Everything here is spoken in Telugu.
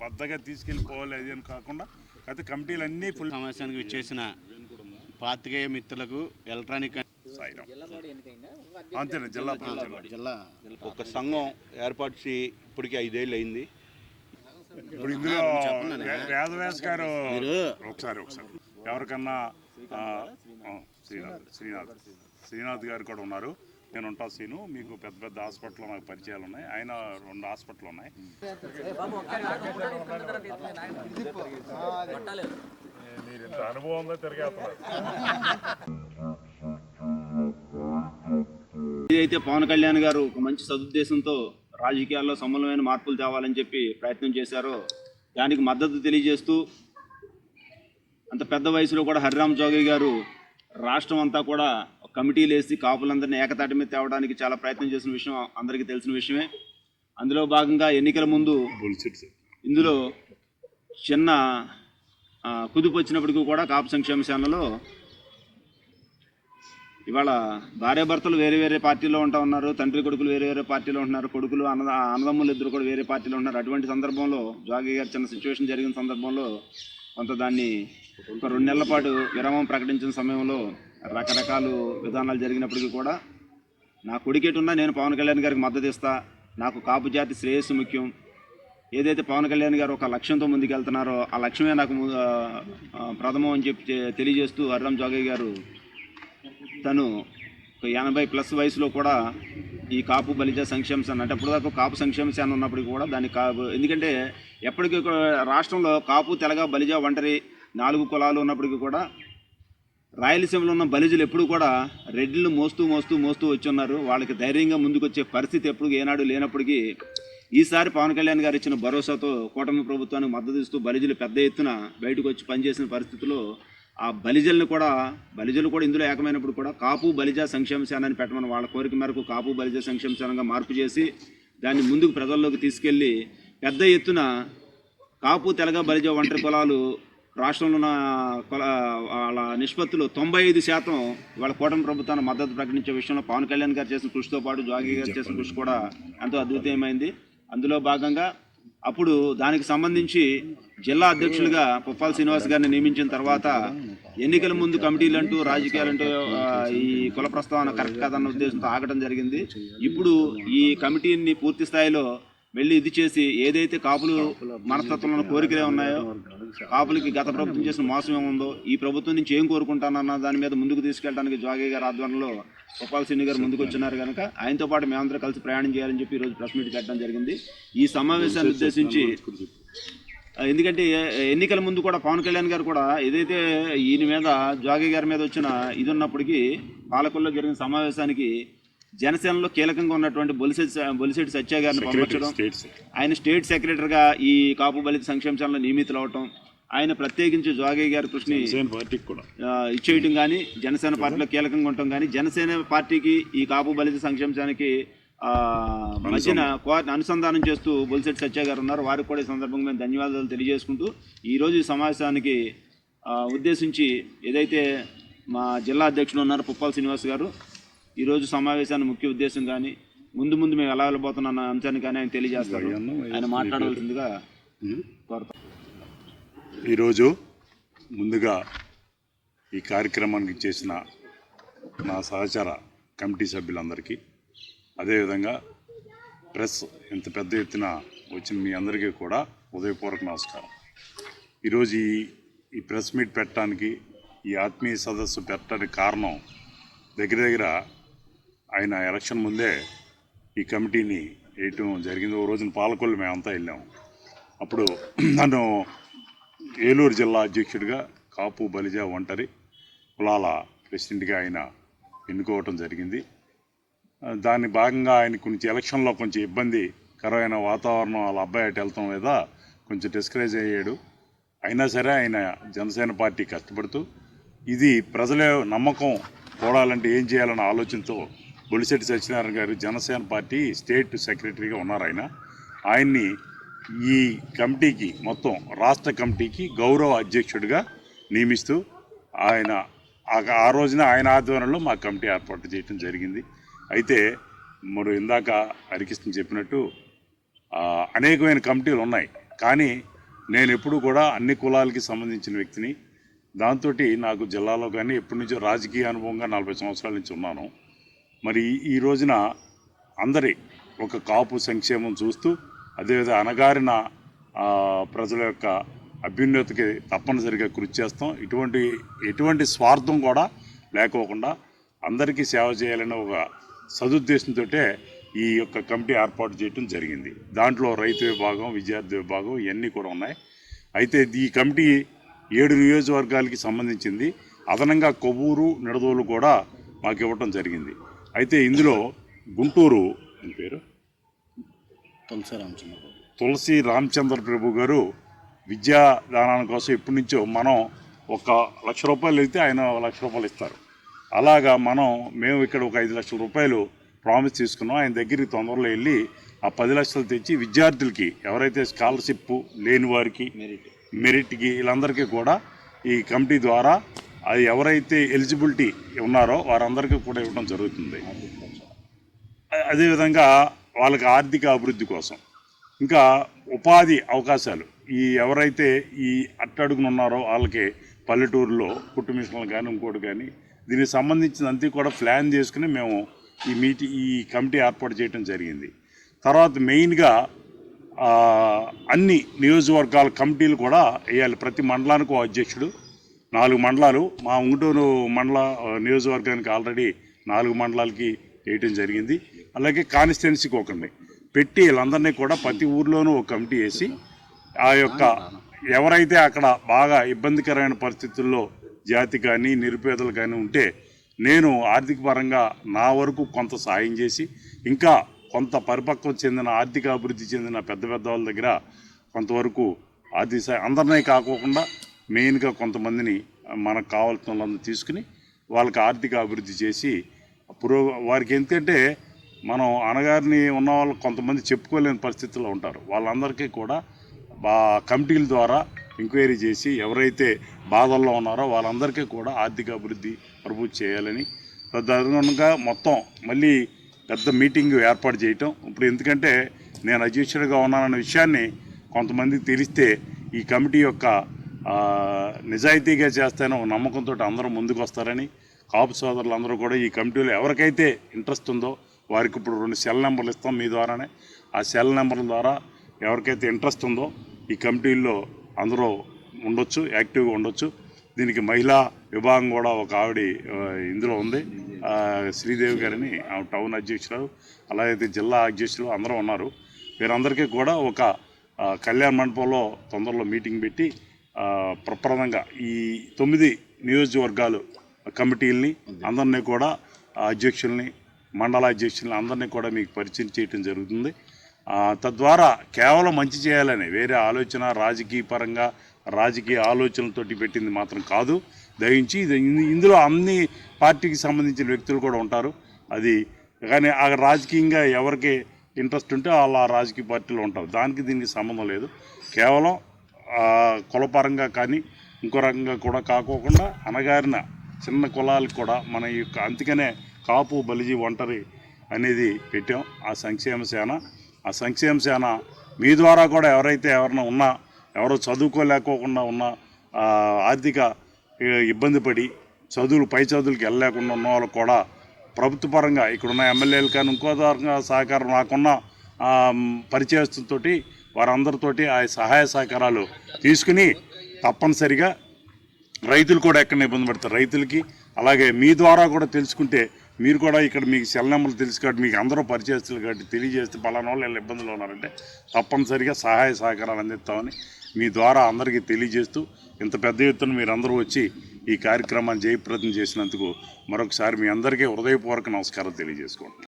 బద్దగా తీసుకెళ్ళిపోవాలి అది అని కాకుండా అయితే కమిటీలు అన్నీ ఫుల్ సమావేశానికి విచ్చేసిన పాత్రికేయ మిత్రులకు ఎలక్ట్రానిక్ అంతేనా? జిల్లా జిల్లా ఒక సంఘం ఏర్పాటు చేసి ఇప్పటికి ఐదేళ్ళు అయింది ఇప్పుడు ఇందులో వేదవ్యాస్ గారు మీరు ఒకసారి ఒకసారి. ఎవరికన్నా శ్రీనాథ్ శ్రీనాథ్. శ్రీనాథ్ గారు కూడా ఉన్నారు. నేను ఉంటా సీను. మీకు పెద్ద పెద్ద హాస్పిటల్ నాకు పరిచయాలు ఉన్నాయి. ఆయన రెండు హాస్పిటల్ ఉన్నాయి. మీరు ఇంత ఏదైతే పవన్ కళ్యాణ్ గారు ఒక మంచి సదుద్దేశంతో రాజకీయాల్లో సమూలమైన మార్పులు తేవాలని చెప్పి ప్రయత్నం చేశారో దానికి మద్దతు తెలియజేస్తూ అంత పెద్ద వయసులో కూడా హరిరామ్ జోగి గారు రాష్ట్రం అంతా కూడా కమిటీలు వేసి కాపులందరినీ ఏకతాటి మీద తేవడానికి చాలా ప్రయత్నం చేసిన విషయం అందరికీ తెలిసిన విషయమే. అందులో భాగంగా ఎన్నికల ముందు ఇందులో చిన్న కుదుపు వచ్చినప్పటికీ కూడా కాపు సంక్షేమ సేనలో ఇవాళ భార్యాభర్తలు వేరే వేరే పార్టీలో ఉంటా ఉన్నారు తండ్రి కొడుకులు వేరే వేరే పార్టీలో ఉంటున్నారు కొడుకులు అన్న అన్నదమ్ములు ఇద్దరు కూడా వేరే పార్టీలో ఉన్నారు. అటువంటి సందర్భంలో జాగి గారు చిన్న సిచ్యువేషన్ జరిగిన సందర్భంలో కొంత దాన్ని ఒక రెండు నెలల పాటు విరామం ప్రకటించిన సమయంలో రకరకాల విధానాలు జరిగినప్పటికీ కూడా నా కొడుకేటున్నా నేను పవన్ కళ్యాణ్ గారికి మద్దతు ఇస్తా. నాకు కాపు జాతి శ్రేయస్సు ముఖ్యం. ఏదైతే పవన్ కళ్యాణ్ గారు ఒక లక్ష్యంతో ముందుకెళ్తున్నారో ఆ లక్ష్యమే నాకు ప్రథమం అని చెప్పి తెలియజేస్తూ అర్రం జోగయ్య గారు తను ఒక ఎనభై ప్లస్ వయసులో కూడా ఈ కాపు బలిజ సంక్షేమ సేన అంటే అప్పటిదాకా దాకా కాపు సంక్షేమ సేన ఉన్నప్పటికీ కూడా దాన్ని కాపు ఎందుకంటే ఎప్పటికీ రాష్ట్రంలో కాపు తెలగ బలిజ ఒంటరి నాలుగు కులాలు ఉన్నప్పటికీ కూడా రాయలసీమలో ఉన్న బలిజులు ఎప్పుడు కూడా రెడ్లు మోస్తూ మోస్తూ మోస్తూ వచ్చి ఉన్నారు వాళ్ళకి ధైర్యంగా ముందుకొచ్చే పరిస్థితి ఎప్పుడు ఏనాడు లేనప్పటికీ ఈసారి పవన్ కళ్యాణ్ గారు ఇచ్చిన భరోసాతో కూటమి ప్రభుత్వానికి మద్దతు ఇస్తూ బలిజులు పెద్ద ఎత్తున బయటకు వచ్చి పనిచేసిన పరిస్థితుల్లో ఆ బలిజల్ని కూడా బలిజలు కూడా ఇందులో ఏకమైనప్పుడు కూడా కాపు బలిజ సంక్షేమ సేనని పెట్టమని వాళ్ళ కోరిక మేరకు కాపు బలిజ సంక్షేమ సేనంగా మార్పు చేసి దాన్ని ముందుకు ప్రజల్లోకి తీసుకెళ్ళి పెద్ద ఎత్తున కాపు తెలగ బలిజ ఒంటరి కులాలు రాష్ట్రంలో ఉన్న వాళ్ళ నిష్పత్తులు తొంభై ఐదు శాతం వాళ్ళ కూటమి ప్రభుత్వాన్ని మద్దతు ప్రకటించే విషయంలో పవన్ కళ్యాణ్ గారు చేసిన కృషితో పాటు జాగి గారు చేసిన కృషి కూడా ఎంతో అద్భుతమైంది. అందులో భాగంగా అప్పుడు దానికి సంబంధించి జిల్లా అధ్యక్షులుగా పుప్పాల శ్రీనివాస్ గారిని నియమించిన తర్వాత ఎన్నికల ముందు కమిటీలు అంటూ రాజకీయాలంటూ అంటూ ఈ కుల ప్రస్తావన కరెక్ట్ కాదన్న ఉద్దేశంతో ఆగడం జరిగింది. ఇప్పుడు ఈ కమిటీని పూర్తి స్థాయిలో వెళ్ళి ఇది చేసి ఏదైతే కాపులు మనస్తత్వంలో కోరికలే ఉన్నాయో కాపులకి గత ప్రభుత్వం చేసిన మోసం ఏముందో ఈ ప్రభుత్వం నుంచి ఏం కోరుకుంటానన్న దాని మీద ముందుకు తీసుకెళ్ళడానికి జాగే గారి ఆధ్వర్యంలో గోపాల్ సింగ్ గారు ముందుకు వచ్చినారు కనుక ఆయనతో పాటు మేమందరం కలిసి ప్రయాణం చేయాలని చెప్పి ఈరోజు ప్రెస్ మీట్ పెట్టడం జరిగింది. ఈ సమావేశాన్ని ఉద్దేశించి ఎందుకంటే ఎన్నికల ముందు కూడా పవన్ కళ్యాణ్ గారు కూడా ఏదైతే ఈయన మీద జోగి గారి మీద వచ్చిన ఇది ఉన్నప్పటికీ పాలకుల్లో జరిగిన సమావేశానికి జనసేనలో కీలకంగా ఉన్నటువంటి బొలిశెట్టి స- బొలిశెట్టి సత్య గారిని పంపించడం ఆయన స్టేట్ సెక్రటరీగా ఈ కాపు బలిత సంక్షేమ శాలలో నియమితులు అవటం ఆయన ప్రత్యేకించి జోగయ్య గారి ఆ, ఇచ్చేయటం కానీ జనసేన పార్టీలో కీలకంగా ఉండటం కానీ జనసేన పార్టీకి ఈ కాపు బలిత సంక్షేమ శానికి ఆ, మధ్యన అనుసంధానం చేస్తూ బొలిశెట్టి సత్య గారు ఉన్నారు. వారికి కూడా ఈ సందర్భంగా మేము ధన్యవాదాలు తెలియజేసుకుంటూ ఈరోజు ఈ సమావేశానికి ఉద్దేశించి ఏదైతే మా జిల్లా అధ్యక్షులు ఉన్నారు పుప్పాల శ్రీనివాస్ గారు ఈరోజు సమావేశాన్ని ముఖ్య ఉద్దేశం కానీ ముందు ముందు మేము ఎలా వెళ్ళబోతున్న అన్న అంశాన్ని కానీ ఆయన తెలియజేస్తారు ఆయన మాట్లాడవలసిందిగా కోరుతాం. ఈరోజు ముందుగా ఈ కార్యక్రమానికి చేసిన నా సహచర కమిటీ సభ్యులందరికీ అదేవిధంగా ప్రెస్ ఇంత పెద్ద ఎత్తున వచ్చిన మీ అందరికీ కూడా ఉదయపూర్వక నమస్కారం. ఈరోజు ఈ ఈ ప్రెస్ మీట్ పెట్టడానికి ఈ ఆత్మీయ సదస్సు పెట్టడానికి కారణం దగ్గర దగ్గర ఆయన ఎలక్షన్ ముందే ఈ కమిటీని వేయటం జరిగింది. ఓ రోజున పాలకొల్లు మేమంతా వెళ్ళాము అప్పుడు నన్ను ఏలూరు జిల్లా అధ్యక్షుడిగా కాపు బలిజా ఒంటరి కులాల ప్రెసిడెంట్గా ఆయన ఎన్నుకోవటం జరిగింది. దాని భాగంగా ఆయన కొంచెం ఎలక్షన్లో కొంచెం ఇబ్బంది కరమైన వాతావరణం వాళ్ళ అబ్బాయి అటు వెళ్తాం మీద కొంచెం డిస్కరేజ్ అయ్యాడు. అయినా సరే ఆయన జనసేన పార్టీ కష్టపడుతూ ఇది ప్రజల నమ్మకం కూడాలంటే ఏం చేయాలన్న ఆలోచనతో బొలిశెట్టి సత్యనారాయణ గారు జనసేన పార్టీ స్టేట్ సెక్రటరీగా ఉన్నారు ఆయన. ఆయన్ని ఈ కమిటీకి మొత్తం రాష్ట్ర కమిటీకి గౌరవ అధ్యక్షుడిగా నియమిస్తూ ఆయన ఆ- రోజున ఆయన ఆధ్వర్యంలో మా కమిటీ ఏర్పాటు చేయడం జరిగింది. అయితే మరి ఇందాక హరికృష్ణ చెప్పినట్టు అనేకమైన కమిటీలు ఉన్నాయి. కానీ నేను ఎప్పుడు కూడా అన్ని కులాలకి సంబంధించిన వ్యక్తిని దాంతో నాకు జిల్లాలో కానీ ఎప్పటి నుంచో రాజకీయ అనుభవంగా నలభై సంవత్సరాల నుంచి ఉన్నాను. మరి ఈ- రోజున అందరి ఒక కాపు సంక్షేమం చూస్తూ అదేవిధంగా అనగారిన ప్రజల యొక్క అభ్యున్నతికి తప్పనిసరిగా కృషి చేస్తాం. ఇటువంటి ఎటువంటి స్వార్థం కూడా లేకోకుండా అందరికీ సేవ చేయాలనే ఒక సదుద్దేశంతో ఈ యొక్క కమిటీ ఏర్పాటు చేయడం జరిగింది. దాంట్లో రైతు విభాగం విద్యార్థి విభాగం ఇవన్నీ కూడా ఉన్నాయి. అయితే ఈ కమిటీ ఏడు నియోజకవర్గాలకి సంబంధించింది. అదనంగా కొవ్వూరు నిడదోలు కూడా మాకు ఇవ్వటం జరిగింది. అయితే ఇందులో గుంటూరు పేరు. తులసి రామచంద్ర తులసి రామచంద్ర ప్రభు గారు విద్యాదానం కోసం ఎప్పటి నుంచో మనం ఒక లక్ష రూపాయలు వెళ్తే ఆయన లక్ష రూపాయలు ఇస్తారు. అలాగా మనం మేము ఇక్కడ ఒక ఐదు లక్షల రూపాయలు ప్రామిస్ తీసుకున్నాం ఆయన దగ్గరికి తొందరలో వెళ్ళి ఆ పది లక్షలు తెచ్చి విద్యార్థులకి ఎవరైతే స్కాలర్షిప్ లేని వారికి మెరిట్ మెరిట్కి వీళ్ళందరికీ కూడా ఈ కమిటీ ద్వారా అది ఎవరైతే ఎలిజిబిలిటీ ఉన్నారో వారందరికీ కూడా ఇవ్వడం జరుగుతుంది. అదేవిధంగా వాళ్ళకి ఆర్థిక అభివృద్ధి కోసం ఇంకా ఉపాధి అవకాశాలు ఈ ఎవరైతే ఈ అట్టడుగున ఉన్నారో వాళ్ళకి పల్లెటూరులో కుట్టు మిషన్లు కానీ ఇంకోటి కానీ దీనికి సంబంధించిన అంతా కూడా ప్లాన్ చేసుకుని మేము ఈ మీటి ఈ కమిటీ ఏర్పాటు చేయడం జరిగింది. తర్వాత మెయిన్గా అన్ని నియోజకవర్గాల కమిటీలు కూడా వేయాలి. ప్రతి మండలానికి అధ్యక్షుడు నాలుగు మండలాలు మా ఉంగుటూరు మండల నియోజకవర్గానికి ఆల్రెడీ నాలుగు మండలాలకి వేయటం జరిగింది. అలాగే కాన్స్టిట్యున్సీకి ఒకరిని పెట్టి వీళ్ళందరినీ కూడా ప్రతి ఊర్లోనూ ఒక కమిటీ వేసి ఆ యొక్క ఎవరైతే అక్కడ బాగా ఇబ్బందికరమైన పరిస్థితుల్లో జాతి కానీ నిరుపేదలు కానీ ఉంటే నేను ఆర్థిక పరంగా నా వరకు కొంత సాయం చేసి ఇంకా కొంత పరిపక్వం చెందిన ఆర్థిక అభివృద్ధి చెందిన పెద్ద పెద్ద వాళ్ళ దగ్గర కొంతవరకు ఆర్థిక సాయం అందరినీ కాకోకుండా మెయిన్గా కొంతమందిని మనకు కావాల్సిన వాళ్ళని తీసుకుని వాళ్ళకి ఆర్థిక అభివృద్ధి చేసి పురో వారికి ఎందుకంటే మనం అనగారిని ఉన్న వాళ్ళు కొంతమంది చెప్పుకోలేని పరిస్థితుల్లో ఉంటారు. వాళ్ళందరికీ కూడా బా కమిటీల ద్వారా ఎంక్వైరీ చేసి ఎవరైతే బాధల్లో ఉన్నారో వాళ్ళందరికీ కూడా ఆర్థిక అభివృద్ధి ప్రభుత్వం చేయాలని తదనుగుణంగా మొత్తం మళ్ళీ పెద్ద మీటింగ్ ఏర్పాటు చేయటం. ఇప్పుడు ఎందుకంటే నేను అధ్యక్షుడిగా ఉన్నానన్న విషయాన్ని కొంతమందికి తెలిస్తే ఈ కమిటీ యొక్క నిజాయితీగా చేస్తానో నమ్మకంతో అందరూ ముందుకు వస్తారని కాపు సోదరులు అందరూ కూడా ఈ కమిటీలో ఎవరికైతే ఇంట్రెస్ట్ ఉందో వారికి ఇప్పుడు రెండు సెల్ నెంబర్లు ఇస్తాం మీ ద్వారానే. ఆ సెల్ నెంబర్ల ద్వారా ఎవరికైతే ఇంట్రెస్ట్ ఉందో ఈ కమిటీల్లో అందరూ ఉండొచ్చు యాక్టివ్గా ఉండొచ్చు. దీనికి మహిళా విభాగం కూడా ఒక ఆవిడ ఇందులో ఉంది. శ్రీదేవి గారిని టౌన్ అధ్యక్షులు అలాగే జిల్లా అధ్యక్షులు అందరూ ఉన్నారు. వీరందరికీ కూడా ఒక కళ్యాణ మండపంలో తొందరలో మీటింగ్ పెట్టి ప్రప్రదంగా ఈ తొమ్మిది నియోజకవర్గాలు కమిటీలని అందరినీ కూడా అధ్యక్షుల్ని మండల అధ్యక్షుల్ని అందరినీ కూడా మీకు పరిచయం చేయటం జరుగుతుంది. తద్వారా కేవలం మంచి చేయాలని వేరే ఆలోచన రాజకీయ పరంగా రాజకీయ ఆలోచనలతోటి పెట్టింది మాత్రం కాదు. దయించి ఇందులో అన్ని పార్టీకి సంబంధించిన వ్యక్తులు కూడా ఉంటారు. అది కానీ ఆ రాజకీయంగా ఎవరికి ఇంట్రెస్ట్ ఉంటే వాళ్ళ ఆ రాజకీయ పార్టీలో ఉంటారు. దానికి దీనికి సంబంధం లేదు. కేవలం కులపరంగా కానీ ఇంకో రకంగా కూడా కాకోకుండా అనగారిన చిన్న కులాలకు కూడా మన యొక్క అందుకనే కాపు బలిజీ ఒంటరి అనేది పెట్టాం. ఆ సంక్షేమ సేన ఆ సంక్షేమ సేన మీ ద్వారా కూడా ఎవరైతే ఎవరైనా ఉన్నా ఎవరో చదువుకోలేకోకుండా ఉన్న ఆర్థిక ఇబ్బంది పడి చదువులు పై చదువులకు వెళ్ళలేకుండా ఉన్న వాళ్ళు కూడా ప్రభుత్వ పరంగా ఇక్కడున్న ఎమ్మెల్యేలు కానీ ఇంకో సహకారం నాకున్న పరిచయస్తుతోటి వారందరితోటి ఆ సహాయ సహకారాలు తీసుకుని తప్పనిసరిగా రైతులు కూడా ఎక్కడ ఇబ్బంది పడతారు? రైతులకి అలాగే మీ ద్వారా కూడా తెలుసుకుంటే మీరు కూడా ఇక్కడ మీకు సెల్ నెంబర్లు తెలుసు కాబట్టి మీకు అందరూ పరిచయస్తులు కాబట్టి తెలియజేస్తే పలానా వాళ్ళు వీళ్ళు ఇబ్బందులు ఉన్నారంటే తప్పనిసరిగా సహాయ సహకారాలు అందిస్తామని మీ ద్వారా అందరికీ తెలియజేస్తూ ఇంత పెద్ద ఎత్తున మీరందరూ వచ్చి ఈ కార్యక్రమాన్ని జయప్రదం చేసినందుకు మరొకసారి మీ అందరికీ హృదయపూర్వక నమస్కారం తెలియజేసుకోండి